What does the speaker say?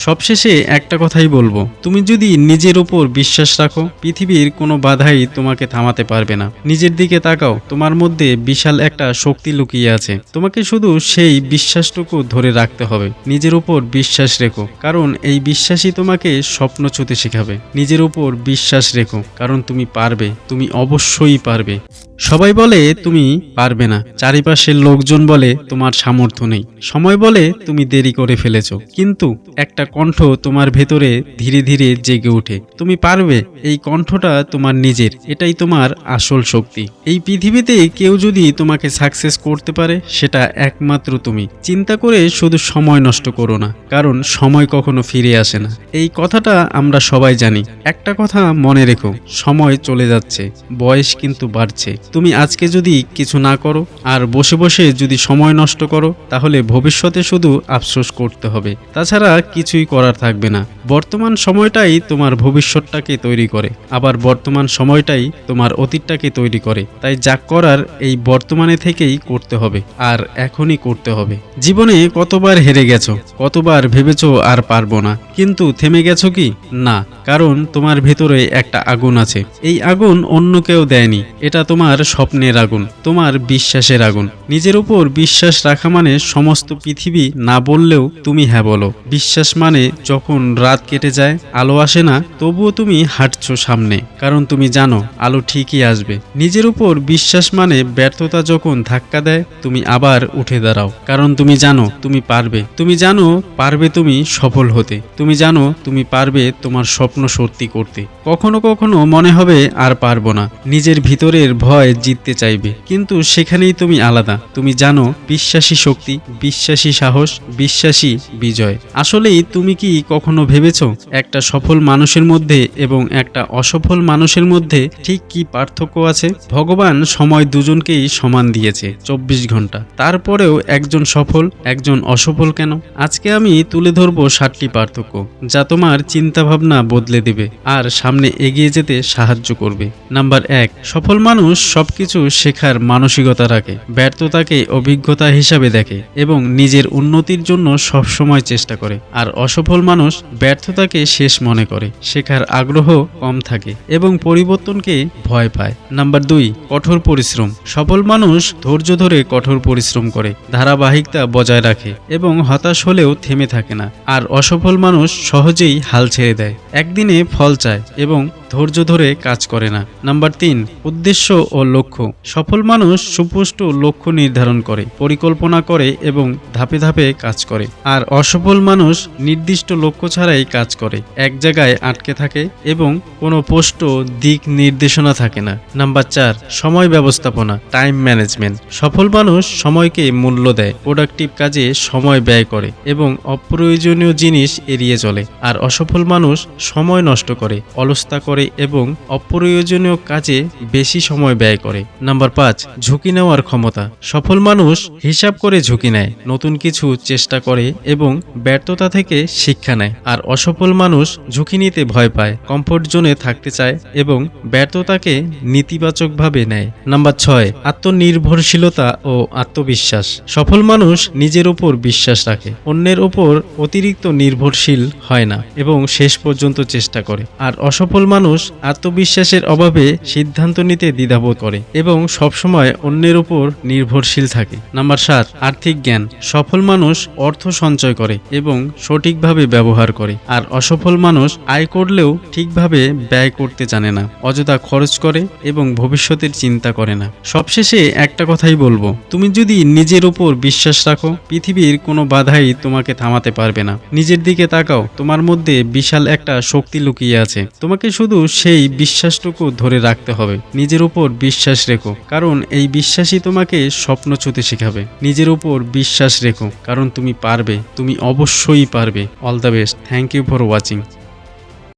সবশেষে একটা কথাই বলব। তুমি যদি নিজের উপর বিশ্বাস রাখো, পৃথিবীর কোনো বাধাই তোমাকে থামাতে পারবে না। নিজের দিকে তাকাও, তোমার মধ্যে বিশাল একটা শক্তি লুকিয়ে আছে। তোমাকে শুধু সেই বিশ্বাসটুকু ধরে রাখতে হবে। নিজের উপর বিশ্বাস রেখো, কারণ এই বিশ্বাসই তোমাকে স্বপ্ন ছুতে শেখাবে। নিজের উপর বিশ্বাস রেখো, কারণ তুমি পারবে, তুমি অবশ্যই পারবে। সবাই বলে, তুমি পারবে না। চারিপাশের লোকজন বলে, তোমার সামর্থ্য নেই। সময় বলে, তুমি দেরি করে ফেলেছ। কিন্তু একটা কণ্ঠ তোমার ভেতরে ধীরে ধীরে জেগে ওঠে। তুমি পারবে? এই কণ্ঠটা তোমার নিজের। এটাই তোমার আসল শক্তি। এই পৃথিবীতে কেউ যদি তোমাকে সাকসেস করতে পারে, সেটা একমাত্র তুমি। চিন্তা করে শুধু সময় নষ্ট করো না, কারণ সময় কখনো ফিরে আসে না। এই কথাটা আমরা সবাই জানি। একটা কথা মনে রেখো, সময় চলে যাচ্ছে, বয়স কিন্তু বাড়ছে। তুমি আজকে যদি কিছু না করো আর বসে বসে যদি সময় নষ্ট করো, তাহলে ভবিষ্যতে শুধু আফসোস করতে হবে। তাছাড়া কিছুই করার থাকবে না। বর্তমান সময়টাই তোমার ভবিষ্যৎটাকে তৈরি করে। আবার বর্তমান সময়টাই তোমার অতীতটাকে তৈরি করে। তাই যা করার এই বর্তমানে থেকেই করতে হবে, আর এখনই করতে হবে। জীবনে কতবার হেরে গেছো, কতবার ভেবেছো আর পারব না। কিন্তু থেমে গেছো কি? না। কারণ তোমার ভেতরে একটা আগুন আছে। এই আগুন অন্য কেউ দেয়নি। এটা তোমার স্বপ্নের আগুন, তোমার বিশ্বাসের আগুন। নিজের উপর বিশ্বাস রাখা মানে সমস্ত পৃথিবী না বললেও তুমি হ্যাঁ বলো। বিশ্বাস মানে যখন রাত কেটে যায়, আলো আসে না, তবুও তুমি হাঁটছো সামনে। কারণ তুমি জানো, আলো ঠিকই আসবে। নিজের উপর বিশ্বাস মানে ব্যর্থতা যখন ধাক্কা দেয়, তুমি আবার উঠে দাঁড়াও। কারণ তুমি জানো, তুমি পারবে। তুমি জানো, পারবে তুমি সফল হতে। তুমি জানো, তুমি পারবে তোমার স্বপ্ন সত্যি করতে। কখনো কখনো মনে হবে আর পারব না। নিজের ভিতরের ভয় জিততে চাইবে। কিন্তু সেখানেই তুমি আলাদা। তুমি জানো, বিশ্বাসী শক্তি, বিশ্বাসী সাহস, বিশ্বাসী বিজয়। আসলেই তুমি কি কখনো ভেবেছো, একটা সফল মানুষের মধ্যে এবং একটা অসফল মানুষের মধ্যে ঠিক কি পার্থক্য আছে? ভগবান সময় দুজনকেই সমান দিয়েছে, চব্বিশ ঘণ্টা। তারপরেও একজন সফল, একজন অসফল কেন? আজকে আমি তুলে ধরবো সাতটি পার্থক্য, যা তোমার চিন্তাভাবনা বদলে দেবে। আর সামনে এগিয়ে যেতে সাহায্য করবে। নাম্বার এক, সফল মানুষ সবকিছু শেখার মানসিকতা রাখে, ব্যর্থতাকে অভিজ্ঞতা হিসাবে দেখে এবং নিজের উন্নতির জন্য সবসময় চেষ্টা করে। আর অসফল মানুষ ব্যর্থতাকে শেষ মনে করে, শেখার আগ্রহ কম থাকে এবং পরিবর্তনকে ভয় পায়। নাম্বার দুই, কঠোর পরিশ্রম, সফল মানুষ ধৈর্য ধরে কঠোর পরিশ্রম করে, ধারাবাহিকতা বজায় রাখে এবং হতাশ হলেও থেমে থাকে না। আর অসফল মানুষ সহজেই হাল ছেড়ে দেয়। একদিনে ফল চায় এবং ধৈর্য ধরে কাজ করে না। নাম্বার তিন, উদ্দেশ্য ও লক্ষ্য। সফল মানুষ সুপুষ্ট লক্ষ্য নির্ধারণ করে, পরিকল্পনা করে এবং ধাপে ধাপে কাজ করে। আর অসফল মানুষ নির্দিষ্ট লক্ষ্য ছাড়াই কাজ করে, এক জায়গায় আটকে থাকে এবং কোনো পোস্ট দিক নির্দেশনা থাকে না। নাম্বার চার, সময় ব্যবস্থাপনা, টাইম ম্যানেজমেন্ট। সফল মানুষ সময়কে মূল্য দেয়, প্রোডাক্টিভ কাজে সময় ব্যয় করে এবং অপ্রয়োজনীয় জিনিস এড়িয়ে চলে। আর অসফল মানুষ সময় নষ্ট করে, অলস্তা করে এবং অপ্রয়োজনীয় কাজে বেশি সময় ব্যয় করে। নাম্বার পাঁচ, ঝুঁকি নেওয়ার ক্ষমতা। সফল মানুষ হিসাব করে ঝুঁকি নেয়, নতুন কিছু চেষ্টা করে এবং ব্যর্থতা থেকে শিক্ষা নেয়। আর অসফল মানুষ ঝুঁকি নিতে ভয় পায় কমফোর্ট জোনে থাকতে চায় এবং ব্যর্থতাকে নেতিবাচকভাবে নেয়। নাম্বার ছয়, আত্মনির্ভরশীলতা ও আত্মবিশ্বাস। সফল মানুষ নিজের উপর বিশ্বাস রাখে, অন্যের উপর অতিরিক্ত নির্ভরশীল হয় না এবং শেষ পর্যন্ত চেষ্টা করে। আর অসফল মানুষ আত্মবিশ্বাসের অভাবে সিদ্ধান্ত নিতে দ্বিধাবোধ করে এবং সবসময় অন্যের উপর নির্ভরশীল থাকে। নাম্বার সাত, আর্থিক জ্ঞান। সফল মানুষ অর্থ সঞ্চয় করে এবং সঠিকভাবে ব্যবহার করে। আর অসফল মানুষ আয় করলেও ঠিকভাবে ব্যয় করতে জানে না, অযথা খরচ করে এবং ভবিষ্যতের চিন্তা করে না। সবশেষে একটা কথাই বলব, তুমি যদি নিজের উপর বিশ্বাস রাখো, পৃথিবীর কোনো বাধাই তোমাকে থামাতে পারবে না। নিজের দিকে তাকাও, তোমার মধ্যে বিশাল একটা শক্তি লুকিয়ে আছে। তোমাকে শুধু সেই বিশ্বাসটুকু ধরে রাখতে হবে। নিজের উপর বিশ্বাস রেখো। কারণ এই বিশ্বাসই তোমাকে স্বপ্ন ছুতে শেখাবে। নিজের উপর বিশ্বাস রেখো। কারণ তুমি পারবে। তুমি অবশ্যই পারবে। All the best. Thank you for watching.